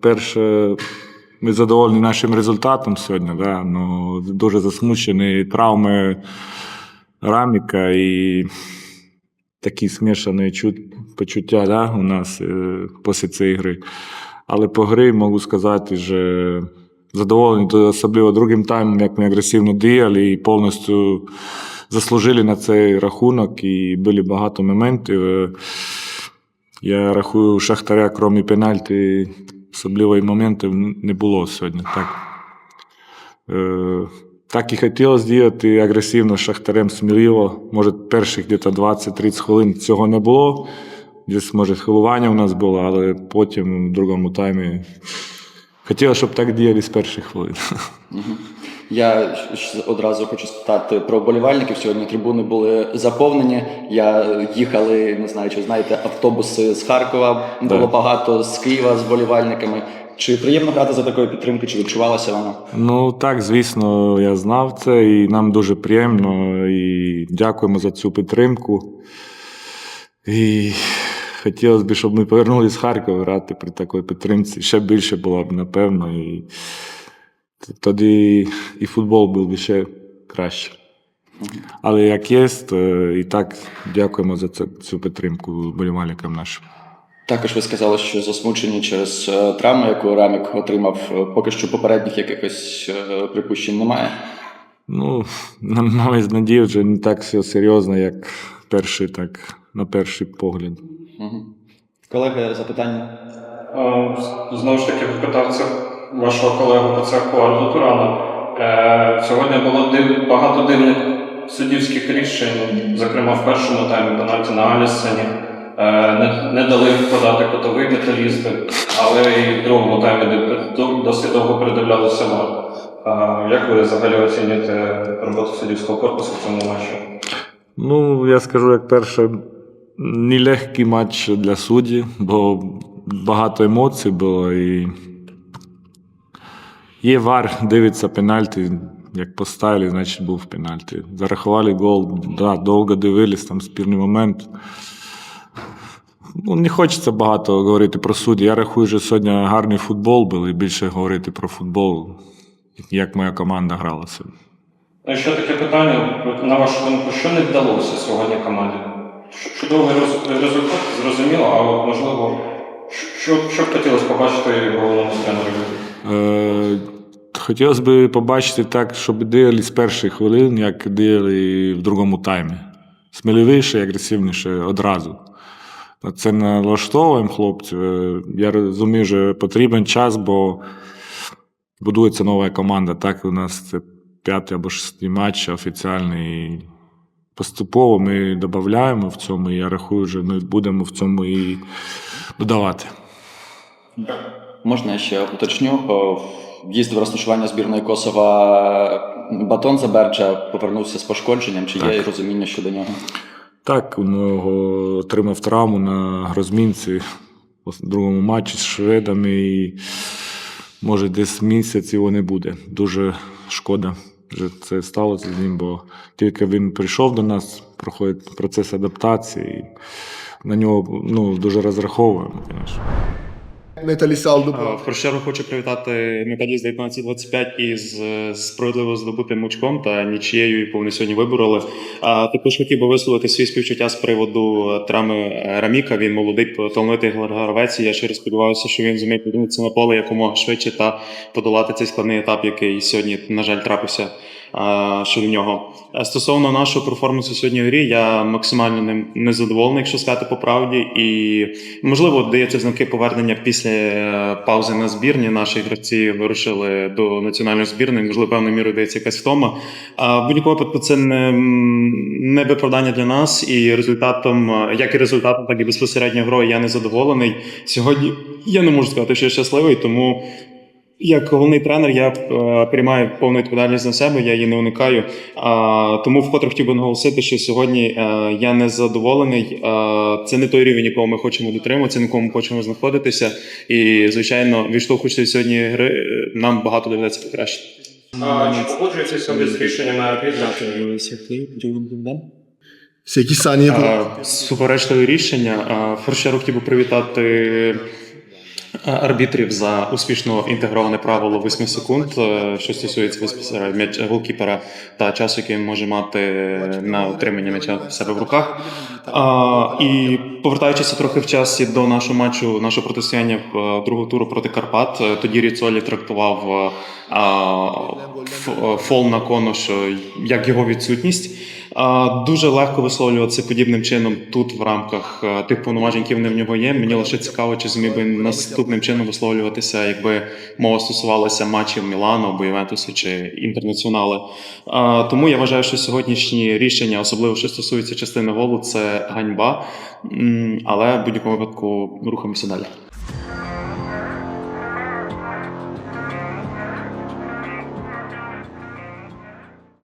перше, ми задоволені нашим результатом сьогодні. Да? Ну, дуже засмучені травми Раміка і такі смішані почуття да, у нас е, після цієї гри. Але по грі можу сказати, що задоволені, особливо другим таймом, як ми агресивно діяли і повністю заслужили на цей рахунок, і були багато моментів. Е, Я рахую, Шахтаря, крім пенальті, особливих моментів не було сьогодні. Так, е, так і хотілося діяти агресивно Шахтарем сміливо. Може, перших десь 20-30 хвилин цього не було. Десь, може, хвилювання у нас було, але потім в другому таймі хотілося, щоб так діяли з перших хвилин. Я одразу хочу спитати про вболівальників. Сьогодні трибуни були заповнені. Я їхали, не знаю, чи знаєте, автобуси з Харкова. Було Так. багато з Києва з вболівальниками. Чи приємно грати за такої підтримки? Чи відчувалася вона? Ну так, звісно, я знав це, і нам дуже приємно. І дякуємо за цю підтримку. І хотілося б, щоб ми повернулися з Харкова грати при такій підтримці. Ще більше було б, напевно. І тоді і футбол був би ще краще. Але як є, і так дякуємо за цю підтримку вболівальникам нашим. Також ви сказали, що засмучені через е, травму, яку Рамік отримав. Е, Поки що попередніх якихось е, припущень немає. Ну, на навіть надію, вже не так все серйозно, як перший, так, на перший погляд. Угу. Колеги, запитання. Знову ж таки, питав це вашого колегу по цеху Арду Турана. Е, Сьогодні було багато дивних суддівських рішень, зокрема в першому таймі пенальті на Алісені. Е, Не, не дали подати котовий металісти, але і в другому таймі досить довго передивлялися вар. Е, Як ви взагалі оцінюєте роботу суддівського корпусу в цьому матчі? Ну, я скажу, як перше, нелегкий матч для судді, бо багато емоцій було і є вар, дивиться пенальті. Як поставили, значить був пенальті. Зарахували гол, да, довго дивились, там спірний момент. Ну, не хочеться багато говорити про судді. Я рахую, що сьогодні гарний футбол був і більше говорити про футбол, як моя команда грала сьогодні. І ще таке питання, на вашу думку, що не вдалося сьогодні команді? Чудовий результат, зрозуміло, а можливо, що б хотілося побачити головному тренеру? Е, хотілося б побачити так, щоб діяли з перших хвилин, як діяли в другому таймі. Сміливіше і агресивніше одразу. Це налаштовуємо хлопців. Е, Я розумію, що потрібен час, бо будується нова команда. Так, у нас це п'ятий або шостий матч офіціальний. Поступово ми додаємо в цьому, і я рахую, що ми будемо в цьому і додавати. Можна я ще уточню? В'їзд в розташування збірної Косова Батон Заберджа повернувся з пошкодженням. Чи є розуміння щодо нього? Так, нього отримав травму на розмінці у другому матчі з шведами. І може десь місяць його не буде. Дуже шкода, що це сталося з ним, бо тільки він прийшов до нас, проходить процес адаптації. І на нього ну, дуже розраховуємо, звісно. Металіст aldı Е, В першу чергу хочу привітати металіст 1925 із е, справедливо здобутим очком та нічією, яку вони сьогодні вибороли. А також хотів би висловити свої співчуття з приводу е, травми Раміка. Він молодий талановитий гравець. Я щиро сподіваюся, що він зуміє подивитися на поле якомога швидше та подолати цей складний етап, який сьогодні, на жаль, трапився щодо нього. Е, Стосовно нашого перформансу сьогодні в грі, я максимально ним незадоволений, якщо сказати по правді, і можливо дається знаки повернення після е, паузи на збірні. Наші гравці вирушили до національної збірної. Можливо, певною мірою дається якась втома. А в будь-якому випадку це не, не виправдання для нас, і результатом, е, як і результатом, так і безпосередньо грою я не задоволений. Сьогодні я не можу сказати, що я щасливий, тому. Як головний тренер, я е, приймаю повну відповідальність на себе, я її не уникаю. А, тому вкотре хотів би наголосити, що сьогодні е, я не задоволений. Е, це не той рівень, якого ми хочемо дотримуватися, на якому ми хочемо знаходитися. І, звичайно, відштовхуючись від сьогодні гри, е, нам багато доведеться покращити. А, чи погоджуєтеся ви з рішенням на арбітраж? 8 saniye bu. Е, Суперечливе рішення. Першу хотів би привітати арбітрів за успішно інтегроване правило 8 секунд, е, що стосується м'яч голкіпера та часу, який він може мати на отримання м'яча в себе в руках. А, і повертаючися трохи в часі до нашого матчу, нашого протистояння в е, другого туру проти Карпат, е, тоді Ріцолі трактував а, фол на конуш е, як його відсутність. Дуже легко висловлюватися подібним чином тут в рамках е, тих повноважень, які вони в нього є. Мені лише цікаво, чи зміг би наступним чином висловлюватися, якби мова стосувалася матчів Мілану або Ювентусу чи інтернаціонали. Тому я вважаю, що сьогоднішні рішення, особливо що стосується частини голу, це ганьба. Але в будь-якому випадку рухаємося далі.